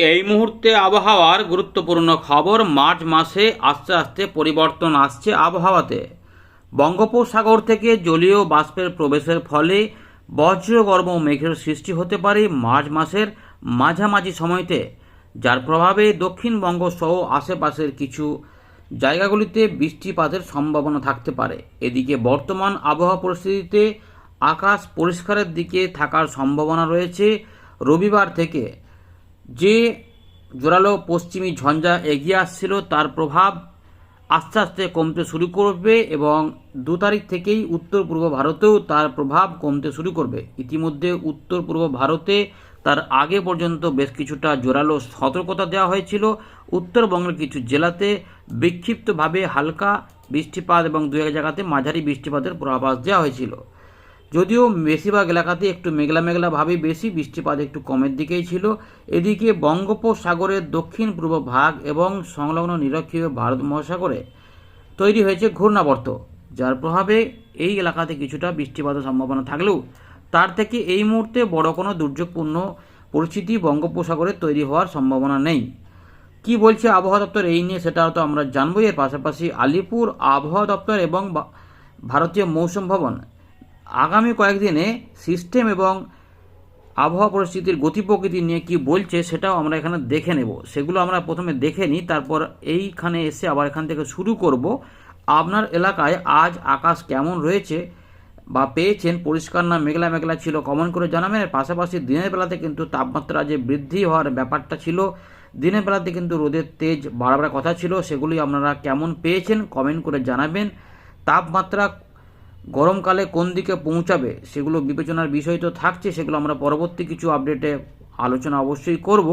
এই মুহূর্তে আবহাওয়ার গুরুত্বপূর্ণ খবর মার্চ মাসে আস্তে আস্তে পরিবর্তন আসছে আবহাওয়াতে। বঙ্গোপসাগর থেকে জলীয় বাষ্পের প্রবেশের ফলে বজ্রগর্ভ মেঘের সৃষ্টি হতে পারে মার্চ মাসের মাঝামাঝি সময়তে, যার প্রভাবে দক্ষিণবঙ্গ সহ আশেপাশের কিছু জায়গাগুলিতে বৃষ্টিপাতের সম্ভাবনা থাকতে পারে। এদিকে বর্তমান আবহাওয়া পরিস্থিতিতে আকাশ পরিষ্কারের দিকে থাকার সম্ভাবনা রয়েছে। রবিবার থেকে যে জোরালো পশ্চিমী ঝঞ্ঝা এগিয়ে আসছিল, তার প্রভাব আস্তে আস্তে কমতে শুরু করবে এবং দু তারিখ থেকেই উত্তর পূর্ব ভারতেও তার প্রভাব কমতে শুরু করবে। ইতিমধ্যে উত্তর পূর্ব ভারতে তার আগে পর্যন্ত বেশ কিছুটা জোরালো সতর্কতা দেওয়া হয়েছিল। উত্তরবঙ্গের কিছু জেলাতে বিক্ষিপ্তভাবে হালকা বৃষ্টিপাত এবং দু এক জায়গাতে মাঝারি বৃষ্টিপাতের পূর্বাভাস দেওয়া হয়েছিল। যদিও বেশিরভাগ এলাকাতে একটু মেঘলা মেঘলা ভাবে বেশি, বৃষ্টিপাত একটু কমের দিকেই ছিল। এদিকে বঙ্গোপসাগরের দক্ষিণ পূর্ব ভাগ এবং সংলগ্ন নিরক্ষীয় ভারত মহাসাগরে তৈরি হয়েছে ঘূর্ণাবর্ত, যার প্রভাবে এই এলাকাতে কিছুটা বৃষ্টিপাতের সম্ভাবনা থাকলেও তার থেকে এই মুহূর্তে বড় কোনো দুর্যোগপূর্ণ পরিস্থিতি বঙ্গোপসাগরে তৈরি হওয়ার সম্ভাবনা নেই। কি বলছে আবহাওয়া দপ্তর এই নিয়ে সেটা তো আমরা জানবই। এর পাশাপাশি আলিপুর আবহাওয়া দপ্তর এবং ভারতীয় মৌসুম ভবন আগামী কয়েকদিনে সিস্টেম এবং আবহাওয়া পরিস্থিতির গতি প্রকৃতি নিয়ে কি বলছে সেটাও আমরা এখানে দেখে নেব। সেগুলো আমরা প্রথমে দেখে নিই, তারপর এইখানে এসে আবার এখান থেকে শুরু করব। আপনার এলাকায় আজ আকাশ কেমন রয়েছে বা পেয়েছেন? পরিষ্কার না মেঘলা মেঘলা ছিল? কমন করে জানাবেন। এর পাশাপাশি দিনের বেলাতে কিন্তু তাপমাত্রা যে বৃদ্ধি হওয়ার ব্যাপারটা ছিল, দিনের বেলাতে কিন্তু রোদের তেজ বাড়াবার কথা ছিল, সেগুলি আপনারা কেমন পেয়েছেন? কমেন্ট করে জানাবেন। তাপমাত্রা গরমকালে কোন দিকে পৌঁছাবে সেগুলো বিবেচনার বিষয় তো থাকছে, সেগুলো আমরা পরবর্তী কিছু আপডেটে আলোচনা অবশ্যই করব।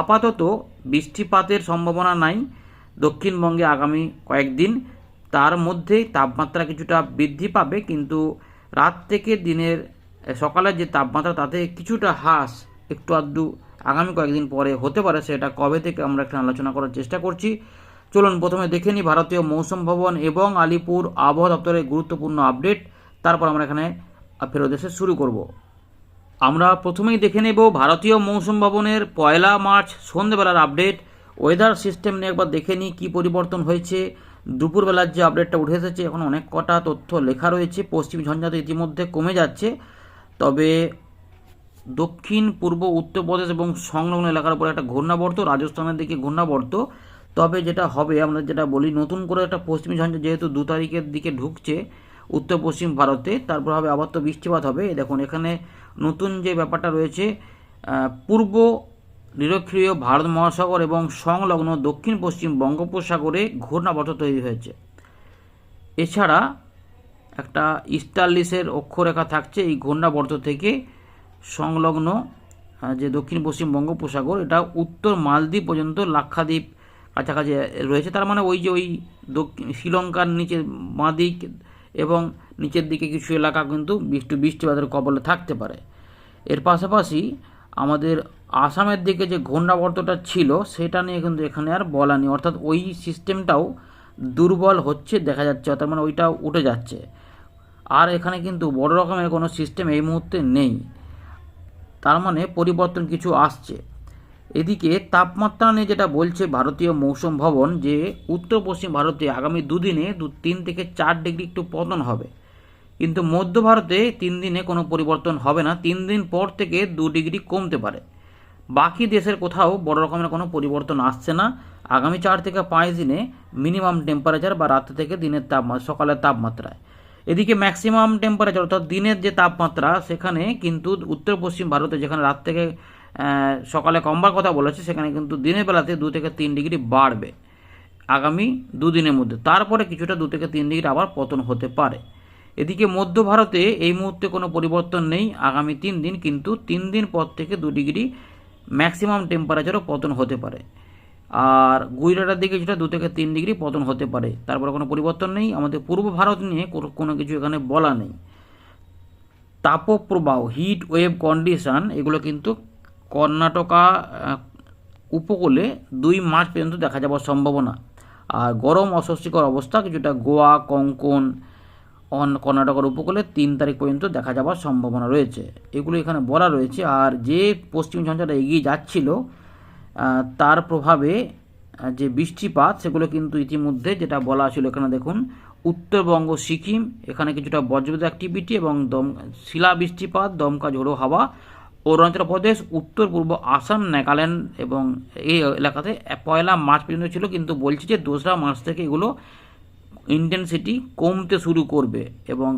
আপাতত বৃষ্টিপাতের সম্ভাবনা নাই, দক্ষিণবঙ্গে আগামী কয়েকদিন। তার মধ্যেই তাপমাত্রা কিছুটা বৃদ্ধি পাবে, কিন্তু রাত থেকে দিনের সকালের যে তাপমাত্রা, তাতে কিছুটা হ্রাস একটু আধটু আগামী কয়েকদিন পরে হতে পারে, সেটা কবে থেকে আমরা একটা আলোচনা করার চেষ্টা করছি। চলুন প্রথমে দেখে নিই ভারতীয় মৌসুম ভবন এবং আলিপুর আবহাওয়া দপ্তরের গুরুত্বপূর্ণ আপডেট। তারপর আমরা এখানে ফেরত এসে শুরু করব। আমরা প্রথমেই দেখে নেব ভারতীয় মৌসুম ভবনের পয়লা মার্চ সন্ধ্যেবেলার আপডেট। ওয়েদার সিস্টেম নিয়ে একবার দেখে নিই কী পরিবর্তন হয়েছে। দুপুরবেলার যে আপডেটটা উঠে এসেছে, এখন অনেক কটা তথ্য লেখা রয়েছে। পশ্চিম ঝঞ্ঝা তো ইতিমধ্যে কমে যাচ্ছে। তবে দক্ষিণ, পূর্ব উত্তরপ্রদেশ এবং সংলগ্ন এলাকার উপরে একটা ঘূর্ণাবর্ত, রাজস্থানের দিকে ঘূর্ণাবর্ত। তবে যেটা হবে, আমরা যেটা বলি, নতুন করে একটা পশ্চিমী ঝঞ্ঝা যেহেতু দু তারিখের দিকে ঢুকছে, উত্তর পশ্চিম ভারতে, তারপর হবে আবার তো বৃষ্টিপাত হবে। দেখুন, এখানে নতুন যে ব্যাপারটা রয়েছে পূর্ব নিরক্ষীয় ভারত মহাসাগর এবং সংলগ্ন দক্ষিণ পশ্চিম বঙ্গোপসাগরে ঘূর্ণাবর্ত তৈরি হয়েছে। এছাড়া একটা ইস্টারলিসের অক্ষরেখা থাকছে এই ঘূর্ণাবর্ত থেকে সংলগ্ন যে দক্ষিণ পশ্চিম বঙ্গোপসাগর, এটা উত্তর মালদ্বীপ পর্যন্ত লাক্ষাদ্বীপ কাছাকাছি রয়েছে। তার মানে ওই যে ওই দক্ষিণ শ্রীলঙ্কার নিচে বাঁদিক এবং নিচের দিকে কিছু এলাকা কিন্তু বৃষ্টি বৃষ্টিপাতের কবলে থাকতে পারে। এর পাশাপাশি আমাদের আসামের দিকে যে ঘূর্ণাবর্তটা ছিল, সেটা নিয়ে কিন্তু এখানে আর বলা নেই। অর্থাৎ ওই সিস্টেমটাও দুর্বল হচ্ছে, দেখা যাচ্ছে। তার মানে ওইটাও উঠে যাচ্ছে। আর এখানে কিন্তু বড় রকমের কোনো সিস্টেম এই মুহূর্তে নেই। তার মানে পরিবর্তন কিছু আসছে। এদিকে তাপমাত্রা নিয়ে যেটা বলছে ভারতীয় মৌসুম ভবন যে উত্তর পশ্চিম ভারতে আগামী দুদিনে দু, তিন থেকে চার ডিগ্রি একটু পতন হবে। কিন্তু মধ্য ভারতে তিন দিনে কোনো পরিবর্তন হবে না, তিন দিন পর থেকে দু ডিগ্রি কমতে পারে। বাকি দেশের কোথাও বড় রকমের কোনো পরিবর্তন আসছে না। আগামী চার থেকে পাঁচ দিনে মিনিমাম টেম্পারেচার বা রাত থেকে দিনের তাপমাত্রা সকালের তাপমাত্রায়। এদিকে ম্যাক্সিমাম টেম্পারেচার অর্থাৎ দিনের যে তাপমাত্রা, সেখানে কিন্তু উত্তর পশ্চিম ভারতে যেখানে রাত থেকে সকালে কমবার কথা বলেছে, সেখানে কিন্তু দিনের বেলাতে দু থেকে তিন ডিগ্রি বাড়বে আগামী দুদিনের মধ্যে। তারপরে কিছুটা দু থেকে তিন ডিগ্রি আবার পতন হতে পারে। এদিকে মধ্য ভারতে এই মুহূর্তে কোনো পরিবর্তন নেই, আগামী তিন দিন কিন্তু তিন দিন পর থেকে দু ডিগ্রি ম্যাক্সিমাম টেম্পারেচারও পতন হতে পারে। আর গুজরাটের দিকে যেটা দু থেকে তিন ডিগ্রি পতন হতে পারে। তারপরে কোনো পরিবর্তন নেই। আমাদের পূর্ব ভারত নিয়ে কোনো কিছু এখানে বলা নেই। তাপপ্রবাহ হিট ওয়েভ কন্ডিশন এগুলো কিন্তু কর্ণাটকা উপকূলে দুই মার্চ পর্যন্ত দেখা যাওয়ার সম্ভাবনা। আর গরম অস্বস্তিকর অবস্থা কিছুটা গোয়া, কঙ্কন, অন কর্ণাটকের উপকূলে তিন তারিখ পর্যন্ত দেখা যাওয়ার সম্ভাবনা রয়েছে। এগুলো এখানে বলা রয়েছে। আর যে পশ্চিম ঝঞ্ঝাটা এগিয়ে যাচ্ছিল তার প্রভাবে যে বৃষ্টিপাত, সেগুলো কিন্তু ইতিমধ্যে যেটা বলা ছিল এখানে দেখুন, উত্তরবঙ্গ, সিকিম, এখানে কিছুটা বজ্রবিদ্যুৎ অ্যাক্টিভিটি এবং দম শিলা বৃষ্টিপাত দমকা ঝোড়ো হাওয়া অরুণাচল প্রদেশ, উত্তর পূর্ব আসাম, নাগাল্যান্ড এবং এই এলাকাতে পয়লা মার্চ পর্যন্ত ছিল। কিন্তু বলছে যে দোসরা মার্চ থেকে এগুলো ইন্টেন্সিটি কমতে শুরু করবে এবং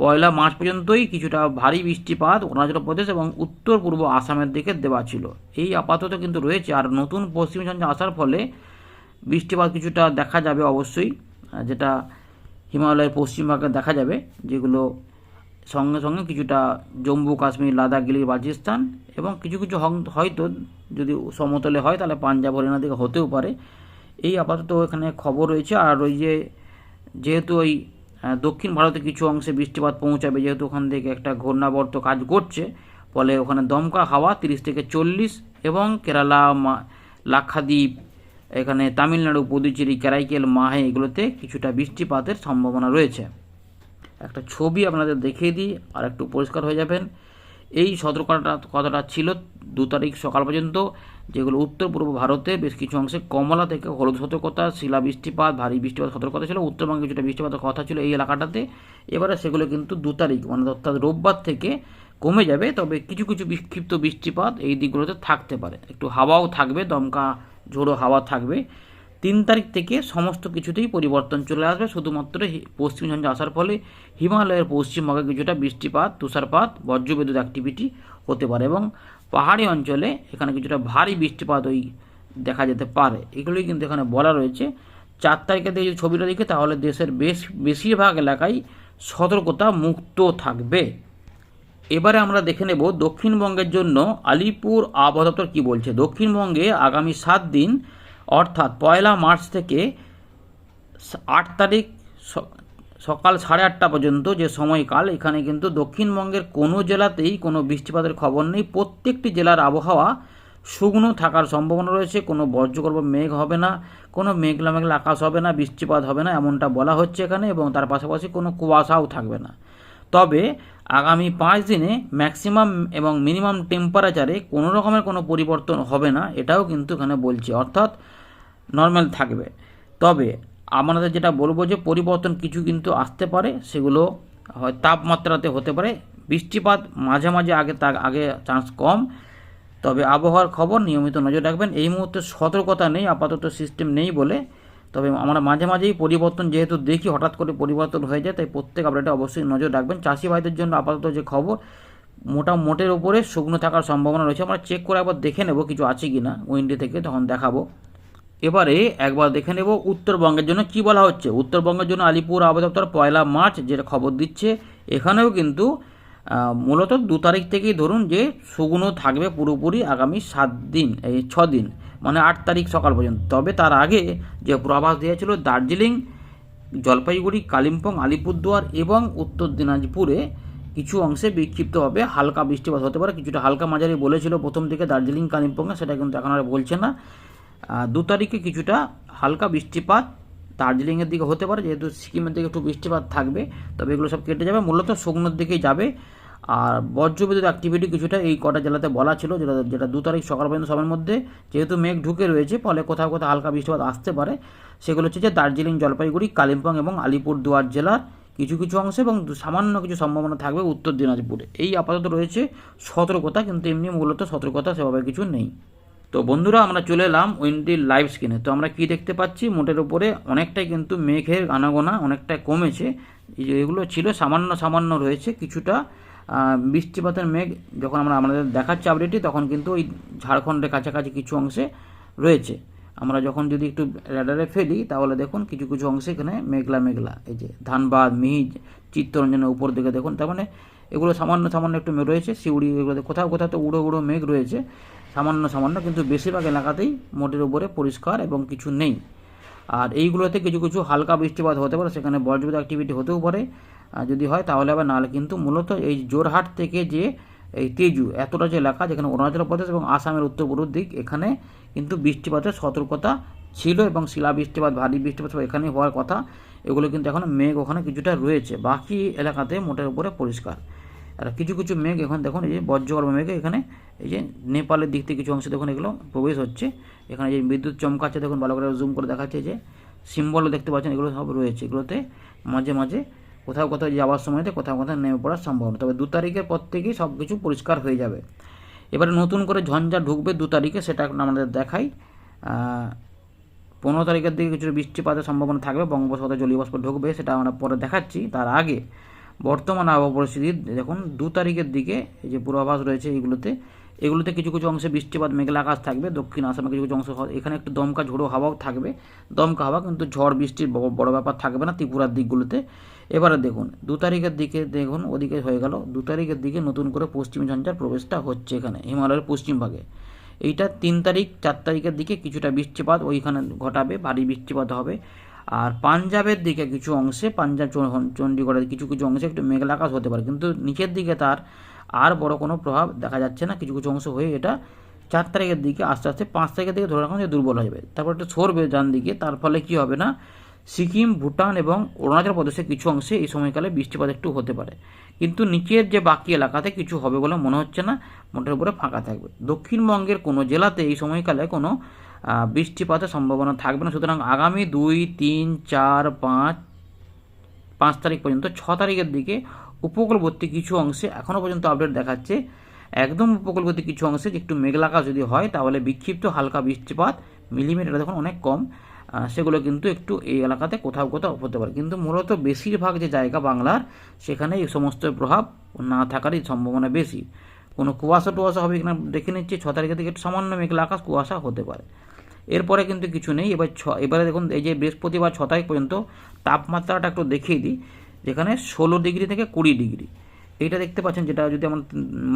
পয়লা মার্চ পর্যন্তই কিছুটা ভারী বৃষ্টিপাত অরুণাচল প্রদেশ এবং উত্তর পূর্ব আসামের দিকে দেওয়া ছিল। এই আপাতত কিন্তু রয়েছে আর নতুন পশ্চিম ঝঞ্ঝা আসার ফলে বৃষ্টিপাত কিছুটা দেখা যাবে অবশ্যই, যেটা হিমালয়ের পশ্চিমভাগে দেখা যাবে, যেগুলো সঙ্গে সঙ্গে কিছুটা জম্মু, কাশ্মীর, লাদাখ গিলি বালচিস্তান এবং কিছু কিছু হয়তো যদি সমতলে হয় তাহলে পাঞ্জাব, হরিয়ানা দিকে হতেও পারে। এই আপাতত এখানে খবর রয়েছে। আর ওই যে যেহেতু ওই দক্ষিণ ভারতে কিছু অংশে বৃষ্টিপাত পৌঁছাবে, যেহেতু ওখান থেকে একটা ঘূর্ণাবর্ত কাজ করছে, ফলে ওখানে দমকা হাওয়া তিরিশ থেকে চল্লিশ এবং কেরালা লাক্ষাদ্বীপ, এখানে তামিলনাড়ু, পুদুচেরি, ক্যারাইকেল, মাহে এগুলোতে কিছুটা বৃষ্টিপাতের সম্ভাবনা রয়েছে। একটা ছবি আপনাদের দেখিয়ে দিই, আর একটু পরিষ্কার হয়ে যাবেন। এই সতর্কতা, কথাটা ছিল দু তারিখ সকাল পর্যন্ত, যেগুলো উত্তর পূর্ব ভারতে বেশ কিছু অংশে কমলা থেকে হলুদ সতর্কতা, শিলা বৃষ্টিপাত, ভারী বৃষ্টিপাত সতর্কতা ছিল উত্তরবঙ্গে কিছুটা বৃষ্টিপাতের কথা ছিল এই এলাকাটাতে। এবারে সেগুলো কিন্তু দু তারিখ মানে অর্থাৎ রোববার থেকে কমে যাবে, তবে কিছু কিছু বিক্ষিপ্ত বৃষ্টিপাত এই দিকগুলোতে থাকতে পারে। একটু হাওয়াও থাকবে, দমকা, ঝোড়ো হাওয়া থাকবে। তিন তারিখ থেকে সমস্ত কিছুতেই পরিবর্তন চলে আসবে। শুধুমাত্র পশ্চিম ঝঞ্ঝা আসার ফলে হিমালয়ের পশ্চিমবঙ্গে কিছুটা বৃষ্টিপাত, তুষারপাত, বজ্রবিদ্যুৎ অ্যাক্টিভিটি হতে পারে এবং পাহাড়ি অঞ্চলে এখানে কিছুটা ভারী বৃষ্টিপাত ওই দেখা যেতে পারে। এগুলোই কিন্তু এখানে বলা রয়েছে। চার তারিখে দিয়ে যদি ছবিটা দেখি, তাহলে দেশের বেশ, বেশিরভাগ এলাকায় সতর্কতা মুক্ত থাকবে। এবারে আমরা দেখে নেব দক্ষিণবঙ্গের জন্য আলিপুর আবহাওয়া দপ্তর কী বলছে। দক্ষিণবঙ্গে আগামী সাত দিন অর্থাৎ পয়লা মার্চ থেকে আট তারিখ সকাল সাড়ে আটটা পর্যন্ত যে সময়কাল, এখানে কিন্তু দক্ষিণবঙ্গের কোনো জেলাতেই কোনো বৃষ্টিপাতের খবর নেই। প্রত্যেকটি জেলার আবহাওয়া শুকনো থাকার সম্ভাবনা রয়েছে। কোনো বজ্রগর্ভ মেঘ হবে না, কোনো মেঘলা মেঘলা আকাশ হবে না, বৃষ্টিপাত হবে না, এমনটা বলা হচ্ছে এখানে এবং তার পাশাপাশি কোনো কুয়াশাও থাকবে না। তবে আগামী পাঁচ দিনে ম্যাক্সিমাম এবং মিনিমাম টেম্পারেচারে কোনো রকমের কোনো পরিবর্তন হবে না, এটাও কিন্তু এখানে বলছে। অর্থাৎ নর্মাল থাকবে। তবে আমাদের যেটা বলব যে পরিবর্তন কিছু কিন্তু আসতে পারে, সেগুলো হয় তাপমাত্রাতে হতে পারে। বৃষ্টিপাত মাঝে মাঝে আগে তা আগে চান্স কম। তবে আবহাওয়ার খবর নিয়মিত নজর রাখবেন। এই মুহূর্তে সতর্কতা নেই, আপাতত সিস্টেম নেই বলে তবে আমরা মাঝে মাঝেই পরিবর্তন যেহেতু দেখি, হঠাৎ করে পরিবর্তন হয়ে যায়, তাই প্রত্যেক আপডেটে অবশ্যই নজর রাখবেন। চাষি ভাইদের জন্য আপাতত যে খবর, মোটা মোটের উপরে শুকনো থাকার সম্ভাবনা রয়েছে। আমরা চেক করে একবার দেখে নেব কিছু আছে কি না উইন্ডি থেকে, তখন দেখাবো। এবারে একবার দেখে নেব উত্তরবঙ্গের জন্য কি বলা হচ্ছে। উত্তরবঙ্গের জন্য আলিপুর আবহাওয়া পয়লা মার্চ যেটা খবর দিচ্ছে, এখানেও কিন্তু মূলত দু তারিখ থেকেই ধরুন যে শুকনো থাকবে পুরোপুরি আগামী সাত দিন, এই ছ দিন। মানে আট তারিখ সকাল পর্যন্ত। তবে তার আগে যে পূর্বাভাস দিয়েছিল দার্জিলিং, জলপাইগুড়ি, কালিম্পং, আলিপুরদুয়ার এবং উত্তর দিনাজপুরে কিছু অংশে বিক্ষিপ্তভাবে হালকা বৃষ্টিপাত হতে পারে। কিছুটা হালকা মাঝারি বলেছিল প্রথম দিকে দার্জিলিং, কালিম্পংয়ে। সেটা কিন্তু এখন আর বলছে না। দু তারিখে কিছুটা হালকা বৃষ্টিপাত দার্জিলিংয়ের দিকে হতে পারে। যেহেতু সিকিমের দিকে একটু বৃষ্টিপাত থাকবে, তবে এগুলো সব কেটে যাবে। মূলত শুকনোর দিকেই যাবে। আর বজ্রবিদ্যুৎ অ্যাক্টিভিটি কিছুটা এই কটা জেলাতে বলা ছিল, যেটা যেটা দু তারিখ সকাল পর্যন্ত সময়ের মধ্যে যেহেতু মেঘ ঢুকে রয়েছে, ফলে কোথাও কোথাও হালকা বৃষ্টিপাত আসতে পারে। সেগুলো হচ্ছে যে দার্জিলিং, জলপাইগুড়ি, কালিম্পং এবং আলিপুরদুয়ার জেলার কিছু কিছু অংশে এবং সামান্য কিছু সম্ভাবনা থাকবে উত্তর দিনাজপুরে। এই আপাতত রয়েছে সতর্কতা, কিন্তু এমনি মূলত সতর্কতা সেভাবে কিছু নেই। তো বন্ধুরা, আমরা চলে এলাম উইন্ডির লাইভ স্ক্রিনে। তো আমরা কি দেখতে পাচ্ছি? মোটের উপরে অনেকটাই কিন্তু মেঘের আনাগোনা অনেকটাই কমেছে। এগুলো ছিল, সামান্য সামান্য রয়েছে কিছুটা। বৃষ্টিপাতের মেঘ যখন আমরা আমাদের দেখাচ্ছি আপডেটটি তখন কিন্তু ওই ঝাড়খণ্ডের কাছাকাছি কিছু অংশে রয়েছে। আমরা যখন যদি একটু র্যাডারে ফেলি, তাহলে দেখুন কিছু কিছু অংশে এখানে মেঘলা মেঘলা। এই যে ধানবাদ মিহিজ চিত্তরঞ্জনের উপর দিকে দেখুন, তার মানে এগুলো সামান্য সামান্য একটু মেঘ রয়েছে। শিউড়ি এগুলোতে কোথাও কোথাও তো উড়ো উড়ো মেঘ রয়েছে। সামান্য সামান্য, কিন্তু বেশিরভাগ এলাকাতেই মোটের উপরে পরিষ্কার এবং কিছু নেই। আর এইগুলোতে কিছু কিছু হালকা বৃষ্টিপাত হতে পারে, সেখানে বজ্রবিদ্যুৎ অ্যাক্টিভিটি হতেও পারে। যদি হয় তাহলে আবার নাহলে কিন্তু মূলত এই জোরহাট থেকে যে এই তেজু, এতটা যে এলাকা যেখানে অরুণাচল প্রদেশ এবং আসামের উত্তর পূর্ব দিক, এখানে কিন্তু বৃষ্টিপাতের সতর্কতা ছিল এবং শিলা বৃষ্টিপাত ভারী বৃষ্টিপাত সব এখানেই হওয়ার কথা। এগুলো কিন্তু এখন মেঘ ওখানে কিছুটা রয়েছে। বাকি এলাকাতে মোটের উপরে পরিষ্কার। আর কিছু কিছু মেঘ এখন দেখুন, এই যে বজ্রগর্ভ মেঘ, এখানে এই যে নেপালের দিক থেকে কিছু অংশে দেখুন এগুলো প্রবেশ হচ্ছে। এখানে যে বিদ্যুৎ চমকাচ্ছে, দেখুন ভালো করে জুম করে দেখাচ্ছে যে সিম্বলও দেখতে পাচ্ছেন এগুলো সব রয়েছে। এগুলোতে মাঝে মাঝে কোথাও কোথাও যাওয়ার সময়তে কোথাও কোথাও নেমে পড়ার সম্ভাবনা। তবে দু তারিখের পর থেকেই সব কিছু পরিষ্কার হয়ে যাবে। এবারে নতুন করে ঝঞ্ঝা ঢুকবে দু তারিখে, সেটা আমাদের দেখাই। পনেরো তারিখের দিকে কিছু বৃষ্টিপাতের সম্ভাবনা থাকবে, বঙ্গোপসাগরে জলীয় বাষ্প ঢুকবে, সেটা আমরা পরে দেখাচ্ছি। তার আগে বর্তমান আবহাওয়া পরিস্থিতি, দেখুন, দু তারিখের দিকে এই যে পূর্বাভাস রয়েছে এইগুলোতে এগুলোতে কিছু কিছু অংশে বৃষ্টিপাত, মেঘলা আকাশ থাকবে, দক্ষিণ আসামে কিছু কিছু অংশ এখানে একটু দমকা ঝোড়ো হাওয়াও থাকবে। দমকা হাওয়া কিন্তু ঝড়, বৃষ্টির বড় ব্যাপার থাকবে না ত্রিপুরার দিকগুলোতে। এবারে দেখুন, দু তারিখের দিকে দেখুন, ওদিকে হয়ে গেল। দু তারিখের দিকে নতুন করে পশ্চিম ঝঞ্ঝার প্রবেশটা হচ্ছে এখানে, হিমালয়ের পশ্চিম ভাগে। এইটা তিন তারিখ, চার তারিখের দিকে কিছুটা বৃষ্টিপাত ওইখানে ঘটাবে, ভারী বৃষ্টিপাত হবে। আর পাঞ্জাবের দিকে কিছু অংশে, পাঞ্জাব চণ্ডীগড়ের কিছু কিছু অংশে একটু মেঘলা আকাশ হতে পারে। কিন্তু নিচের দিকে তার আর বড় কোনো প্রভাব দেখা যাচ্ছে না। কিছু কিছু অংশ হয়ে এটা চার তারিখের দিকে আস্তে আস্তে পাঁচ তারিখের দিকে ধরে রাখুন যে দুর্বল হয়ে যাবে। তারপর একটা সরবে ডান দিকে, তার ফলে কি হবে না? সিকিম, ভুটান এবং অরুণাচল প্রদেশের কিছু অংশে এই সময়কালে বৃষ্টিপাত একটু হতে পারে। কিন্তু নিচের যে বাকি এলাকাতে কিছু হবে বলে মনে হচ্ছে না। মোটের উপরে ফাঁকা থাকবে। দক্ষিণবঙ্গের কোনো জেলাতে এই সময়কালে কোনো বৃষ্টিপাতের সম্ভাবনা থাকবে না। সুতরাং আগামী দুই, তিন, চার, পাঁচ পাঁচ তারিখ পর্যন্ত ছ তারিখের দিকে উপকূলবর্তী কিছু অংশে এখনও পর্যন্ত আপডেট দেখাচ্ছে। একদম উপকূলবর্তী কিছু অংশে একটু মেঘলা আকাশ যদি হয়, তাহলে বিক্ষিপ্ত হালকা বৃষ্টিপাত, মিলিমিটার দেখুন অনেক কম সেগুলো কিন্তু একটু এই এলাকাতে কোথাও কোথাও হতে পারে। কিন্তু মূলত বেশিরভাগ যে জায়গা বাংলার, সেখানে এই সমস্ত প্রভাব না থাকারই সম্ভাবনা বেশি। কোনো কুয়াশা টুয়াশা হবে কিনা দেখে নিচ্ছি, ছ তারিখের দিকে একটু সামান্য মেঘলা আকাশ, কুয়াশা হতে পারে। এরপরে কিন্তু কিছু নেই। এবার ছ, এবারে দেখুন, এই যে বৃহস্পতিবার ছ তারিখ পর্যন্ত তাপমাত্রাটা একটু দেখিয়ে দিই। যেখানে ষোলো ডিগ্রি থেকে কুড়ি ডিগ্রি। এইটা দেখতে পাচ্ছেন যেটা যদি আমরা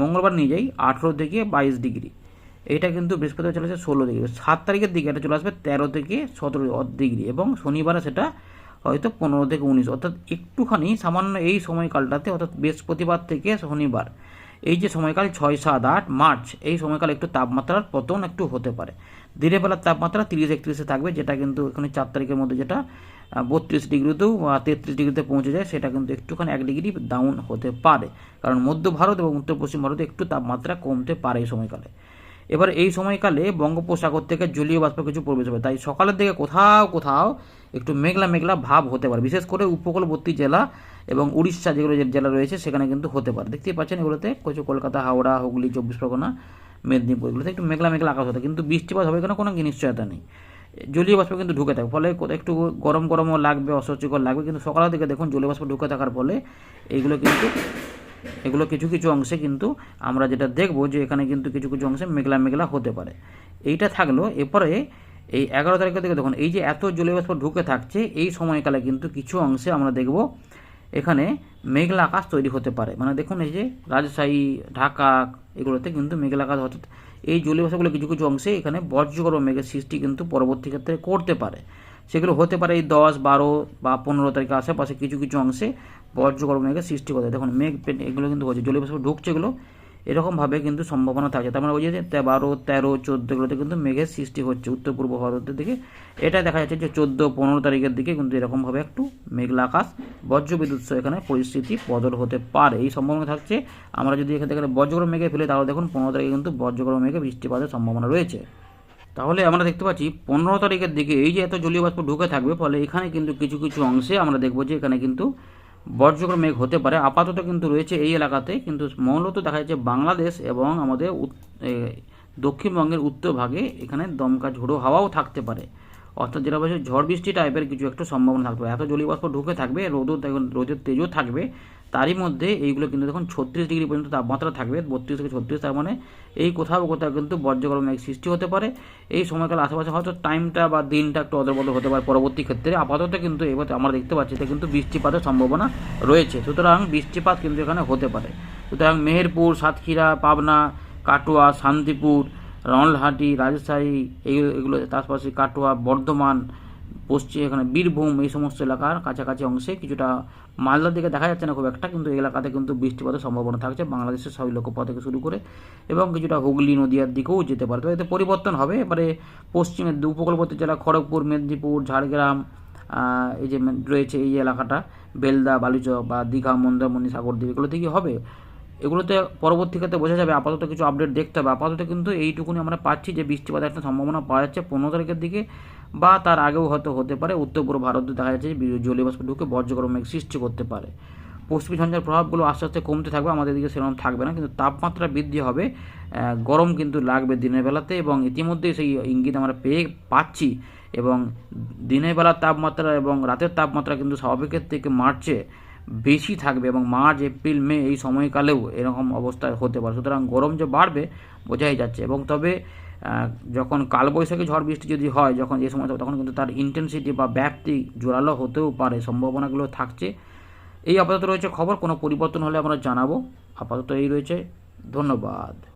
মঙ্গলবার নিয়ে যাই, আঠেরো থেকে বাইশ ডিগ্রি। এটা কিন্তু বৃহস্পতিবার চলে আসবে ষোলো ডিগ্রি। সাত তারিখের দিকে এটা চলে আসবে তেরো থেকে সতেরো ডিগ্রি এবং শনিবারে সেটা হয়তো পনেরো থেকে উনিশ। অর্থাৎ একটুখানি সামান্য এই সময়কালটাতে, অর্থাৎ বৃহস্পতিবার থেকে শনিবার। এই যে সময়কাল ছয়, সাত, আট, মার্চ, এই সময়কাল একটু তাপমাত্রার পতন একটু হতে পারে। দিনের বেলার তাপমাত্রা তিরিশ, একত্রিশে থাকবে, যেটা কিন্তু এখানে চার তারিখের মধ্যে যেটা বত্রিশ ডিগ্রিতেও তেত্রিশ ডিগ্রিতে পৌঁছে যায়, সেটা কিন্তু একটুখানি এক ডিগ্রি ডাউন হতে পারে। কারণ মধ্য ভারত এবং উত্তর পশ্চিম ভারতে একটু তাপমাত্রা কমতে পারে এই সময়কালে। এবার এই সময়কালে বঙ্গোপসাগর থেকে জলীয় বাষ্প কিছু প্রবেশ হবে। তাই সকালের দিকে কোথাও কোথাও একটু মেঘলা মেঘলা ভাব হতে পারে। বিশেষ করে উপকূলবর্তী জেলা এবং উড়িষ্যা যেগুলো জেলা রয়েছে, সেখানে কিন্তু হতে পারে। দেখতেই পাচ্ছেন এগুলোতে কিছু কলকাতা, হাওড়া, হুগলি, চব্বিশ পরগনা, মেদিনীপুর, এগুলোতে একটু মেঘলা মেঘলা আকাশ হতে কিন্তু বৃষ্টিপাত হবে কেন? কোনো নিশ্চয়তা নেই। জলীয় বাষ্প কিন্তু ঢুকে থাকে। ফলে একটু গরম গরমও লাগবে, অস্বস্তিকর লাগবে। কিন্তু সকালের দিকে দেখুন জলীয় বাষ্প ঢুকে থাকার ফলে এইগুলো কিন্তু এগুলো কিছু কিছু অংশে কিন্তু আমরা যেটা দেখব যে এখানে কিন্তু কিছু কিছু অংশে মেঘলা মেঘলা হতে পারে। এইটা থাকল। এরপরে এই এগারো তারিখের দিকে দেখুন, এই যে এত জলীয় বাষ্প ঢুকে থাকছে, এই সময়কালে কিন্তু কিছু অংশে আমরা দেখব এখানে মেঘলা আকাশ তৈরি হতে পারে। মানে দেখুন এই যে রাজশাহী, ঢাকা, এগুলোতে কিন্তু মেঘলা আকাশ হতে এই জলীয় বাষ্পগুলো কিছু কিছু অংশে এখানে বজ্রকর মেঘের সৃষ্টি কিন্তু পরবর্তী ক্ষেত্রে করতে পারে। সেগুলো হতে পারে এই দশ, বারো বা পনেরো তারিখের আশেপাশে কিছু কিছু অংশে বজ্রকর মেঘের সৃষ্টি করে। দেখুন, মেঘ, এগুলো কিন্তু হচ্ছে, জলীয় বাষ্প ঢুকছে এগুলো। এরকমভাবে কিন্তু সম্ভাবনা থাকছে তার মানে ওই যে বারো তেরো চোদ্দ কিন্তু মেঘের সৃষ্টি হচ্ছে উত্তর পূর্ব ভারতের দিকে। এটা দেখা যাচ্ছে যে চোদ্দ, পনেরো তারিখের দিকে কিন্তু এরকমভাবে একটু মেঘলা আকাশ, বজ্রবিদ্যুৎ সহ এখানে পরিস্থিতি বদল হতে পারে। এই সম্ভাবনা থাকছে। আমরা যদি এখান থেকে বজ্রগর্ভ মেঘে ফেলে, তাহলে দেখুন পনেরো তারিখে কিন্তু বজ্রগর্ভ মেঘে বৃষ্টিপাতের সম্ভাবনা রয়েছে। তাহলে আমরা দেখতে পাচ্ছি পনেরো তারিখের দিকে এই যে এত জলীয় বাষ্প ঢুকে থাকবে, ফলে এখানে কিন্তু কিছু কিছু অংশে আমরা দেখব যে এখানে কিন্তু বজ্রগর্ভ মেঘ হতে পারে। আপাতত কিন্তু রয়েছে এই এলাকাতে, কিন্তু মূলত দেখা যাচ্ছে বাংলাদেশ এবং আমাদের দক্ষিণবঙ্গের উত্তর ভাগে এখানে দমকা ঝোড়ো হাওয়াও থাকতে পারে। অর্থাৎ যেটা বলছে ঝড় বৃষ্টি টাইপের কিছু একটা সম্ভাবনা থাকবে এত জলীয় বাষ্প ঢুকে থাকবে, রোদও রোদের তেজও থাকবে। তারই মধ্যে এইগুলো কিন্তু দেখুন ছত্রিশ ডিগ্রি পর্যন্ত তাপমাত্রা থাকবে, বত্রিশ থেকে ছত্রিশ, তার মানে এই কোথাও কোথাও কিন্তু বজ্রগর্ভ মেঘ সৃষ্টি হতে পারে। এই সময়কাল আশেপাশে হয়তো টাইমটা বা দিনটা একটু অদলবদল হতে পারে পরবর্তী ক্ষেত্রে। আপাতত কিন্তু এবার আমরা দেখতে পাচ্ছি এটা কিন্তু বৃষ্টিপাতের সম্ভাবনা রয়েছে। সুতরাং বৃষ্টিপাত কিন্তু এখানে হতে পারে। সুতরাং মেহেরপুর, সাতক্ষীরা, পাবনা, কাটোয়া, শান্তিপুর রনলহাটি রাজশাহী, এই এগুলো তার কাটোয়া, বর্ধমান পশ্চিম এখানে বীরভূম, এই সমস্ত এলাকার কাছাকাছি অংশে। কিছুটা মালদার দিকে দেখা যাচ্ছে না খুব একটা, কিন্তু এই এলাকাতে কিন্তু বৃষ্টিপাতের সম্ভাবনা থাকছে। বাংলাদেশের লক্ষ্যপথ থেকে শুরু করে এবং কিছুটা হুগলি, নদিয়ার দিকেও যেতে পারে। তো এতে পরিবর্তন হবে। এবারে পশ্চিমের উপকূলবর্তী জেলা খড়গপুর, মেদিনীপুর, ঝাড়গ্রাম এই যে রয়েছে এই এলাকাটা, বেলদা, বালুচক বা দীঘা, মন্দারমণি, সাগরদ্বীপ এগুলোতে কি হবে। এগুলোতে পরবর্তীকালে বোঝা যাবে, আপাতত কিছু আপডেট দেখতে হবে। আপাতত কিন্তু এইটুকুনি আমরা পাচ্ছি যে বৃষ্টিপাতের একটা সম্ভাবনা পাওয়া যাচ্ছে পনেরো তারিখের দিকে বা তার আগেও হয়তো হতে পারে। উত্তর পূর্ব ভারতে দেখা যাচ্ছে যে বি- জলীয় বাষ্প ঢুকে বজ্রগরম মেঘ সৃষ্টি করতে পারে। পশ্চিমী ঝঞ্ঝার প্রভাবগুলো আস্তে আস্তে কমতে থাকবে, আমাদের দিকে সেরকম থাকবে না, কিন্তু তাপমাত্রা বৃদ্ধি হবে। গরম কিন্তু লাগবে দিনের বেলাতে এবং ইতিমধ্যেই সেই ইঙ্গিত আমরা পেয়ে পাচ্ছি এবং দিনের বেলার তাপমাত্রা এবং রাতের তাপমাত্রা কিন্তু স্বাভাবিকের থেকে মার্চে বেশি থাকবে এবং মার্চ, এপ্রিল, মে এই সময়কালেও এরকম অবস্থা হতে পারে। সুতরাং গরম যে বাড়বে, বোঝাই যাচ্ছে। এবং তবে যখন কালবৈশাখী ঝড় বৃষ্টি যদি হয়, যখন যে সময়, তখন কিন্তু তার ইন্টেন্সিটি বা ব্যাপ্তি জোরালো হতেও পারে, সম্ভাবনাগুলো থাকছে। এই আপাতত রয়েছে খবর, কোনো পরিবর্তন হলে আমরা জানাব। আপাতত এই রয়েছে। ধন্যবাদ।